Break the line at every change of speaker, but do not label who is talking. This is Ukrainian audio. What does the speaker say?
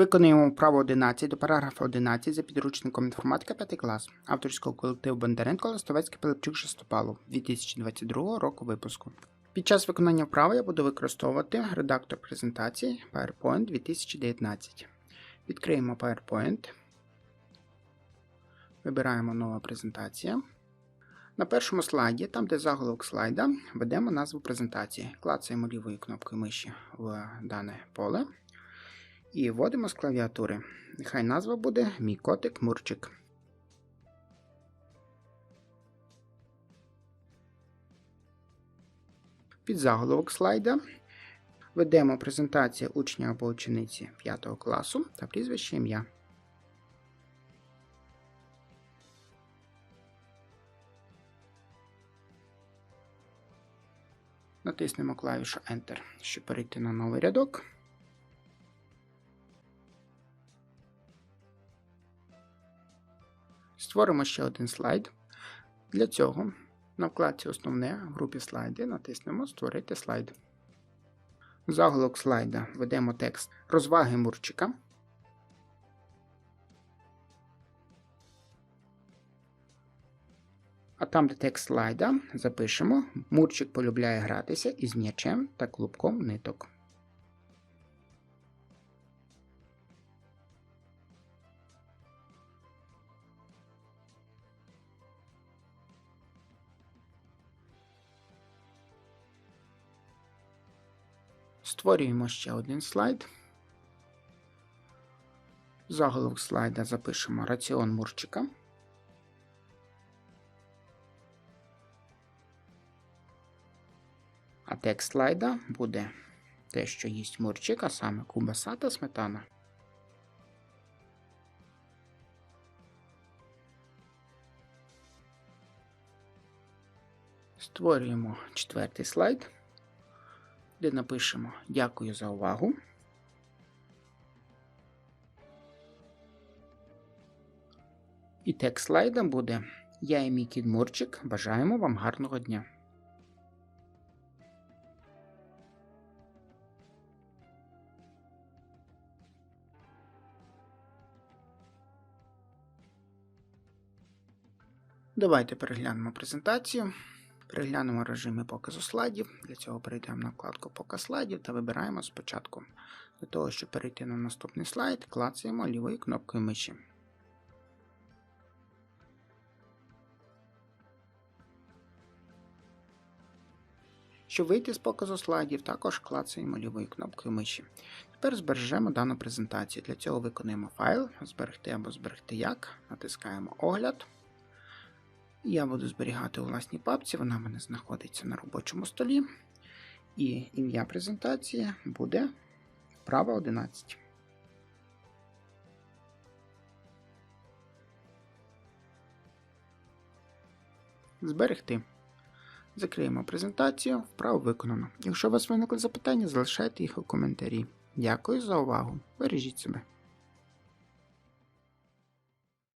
Виконуємо вправу 11 до параграфу 11 за підручником інформатика 5 клас авторського колективу Бондаренко Листовецький Пилипчук Шестопалов 2022 року випуску. Під час виконання вправи я буду використовувати редактор презентації PowerPoint 2019. Відкриємо PowerPoint. Вибираємо нова презентація. На першому слайді, там де заголовок слайда, введемо назву презентації. Клацаємо лівою кнопкою миші в дане поле. І вводимо з клавіатури. Нехай назва буде Мій котик Мурчик. Під заголовок слайда ведемо презентацію учня або учениці 5 класу та прізвище ім'я. Натиснемо клавішу Enter, щоб перейти на новий рядок. Створимо ще один слайд. Для цього на вкладці Основне в групі слайди натиснемо Створити слайд. Заголовок слайда введемо текст Розваги Мурчика. А там, де текст слайда, запишемо Мурчик полюбляє гратися із м'ячем та клубком ниток. Створюємо ще один слайд. Заголовок слайда запишемо раціон Мурчика. А текст слайда буде те, що їсть Мурчик, а саме кубаса та сметана. Створюємо четвертий слайд де напишемо Дякую за увагу. І текст слайда буде Я і мій кіт Мурчик. Бажаємо вам гарного дня. Давайте переглянемо презентацію. Переглянемо режими показу слайдів. Для цього перейдемо на вкладку Показ слайдів та вибираємо спочатку. Для того, щоб перейти на наступний слайд, клацаємо лівою кнопкою миші. Щоб вийти з показу слайдів, також клацаємо лівою кнопкою миші. Тепер збережемо дану презентацію. Для цього виконуємо файл, зберегти або зберегти як, натискаємо Огляд. Я буду зберігати у власній папці, вона в мене знаходиться на робочому столі. І ім'я презентації буде вправа 11. Зберегти. Закриємо презентацію, вправо виконано. Якщо у вас виникли запитання, залишайте їх у коментарі. Дякую за увагу. Бережіть себе.